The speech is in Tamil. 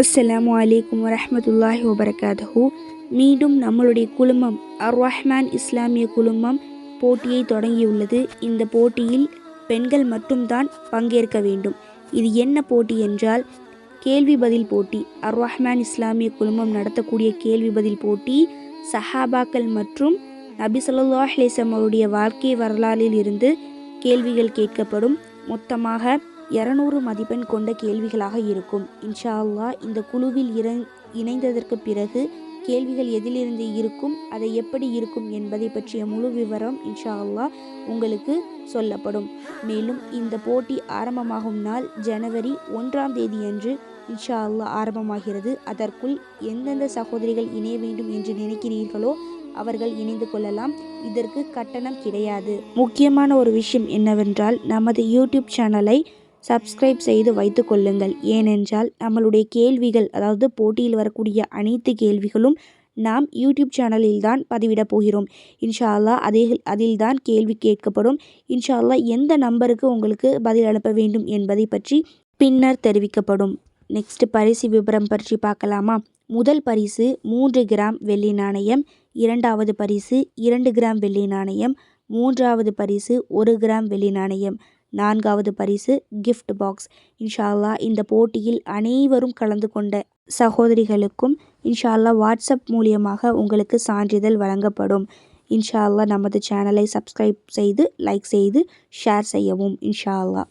அஸ்லாம் வலைக்கம் வரமத்துல்லாஹி வபரகாதஹு மீண்டும் நம்மளுடைய குழுமம் அர் ரஹ்மான் இஸ்லாமிய குழுமம் போட்டியை தொடங்கியுள்ளது இந்த போட்டியில் பெண்கள் மட்டும்தான் பங்கேற்க வேண்டும். இது என்ன போட்டி என்றால் கேள்வி பதில் போட்டி. அர் ரஹ்மான் இஸ்லாமிய குழுமம் நடத்தக்கூடிய கேள்வி பதில் போட்டி சஹாபாக்கள் மற்றும் நபி ஸல்லல்லாஹு அவருடைய வாழ்க்கை வரலாறில் இருந்து கேள்விகள் கேட்கப்படும். மொத்தமாக இரநூறு மதிப்பெண் கொண்ட கேள்விகளாக இருக்கும். இன்ஷா அல்லா இந்த குழுவில் இற இணைந்ததற்கு பிறகு கேள்விகள் எதிலிருந்து இருக்கும் அதை எப்படி இருக்கும் என்பதை பற்றிய முழு விவரம் இன்ஷா அல்லா உங்களுக்கு சொல்லப்படும். மேலும் இந்த போட்டி ஆரம்பமாகும் நாள் ஜனவரி ஒன்றாம் தேதியன்று இன்ஷா அல்லா ஆரம்பமாகிறது. அதற்குள் எந்தெந்த சகோதரிகள் இணைய வேண்டும் என்று நினைக்கிறீர்களோ அவர்கள் இணைந்து கொள்ளலாம். இதற்கு கட்டணம் கிடையாது. முக்கியமான ஒரு விஷயம் என்னவென்றால் நமது யூடியூப் சேனலை சப்ஸ்கிரைப் செய்து வைத்து கொள்ளுங்கள். ஏனென்றால் நம்மளுடைய கேள்விகள் அதாவது போட்டியில் வரக்கூடிய அனைத்து கேள்விகளும் நாம் யூடியூப் சேனலில் தான் பதிவிடப் போகிறோம். இன்ஷா அல்லாஹ் அதில் அதில் தான் கேள்வி கேட்கப்படும். இன்ஷா அல்லா எந்த நம்பருக்கு உங்களுக்கு பதில் அனுப்ப வேண்டும் என்பதை பற்றி பின்னர் தெரிவிக்கப்படும். நெக்ஸ்ட் பரிசு விவரம் பற்றி பார்க்கலாமா? முதல் பரிசு மூன்று கிராம் வெள்ளி நாணயம் இரண்டாவது பரிசு இரண்டு கிராம் வெள்ளி நாணயம் மூன்றாவது பரிசு ஒரு கிராம் வெள்ளி நாணயம். நான்காவது பரிசு கிஃப்ட் பாக்ஸ் இன்ஷா அல்லாஹ் இந்த போட்டியில் அனைவரும் கலந்து கொண்ட சகோதரிகளுக்கும் இன்ஷா அல்லாஹ் வாட்ஸ்அப் மூலியமாக உங்களுக்கு சான்றிதழ் வழங்கப்படும். இன்ஷா அல்லாஹ் நமது சேனலை சப்ஸ்கிரைப் செய்து லைக் செய்து ஷேர் செய்யவும் இன்ஷா அல்லாஹ்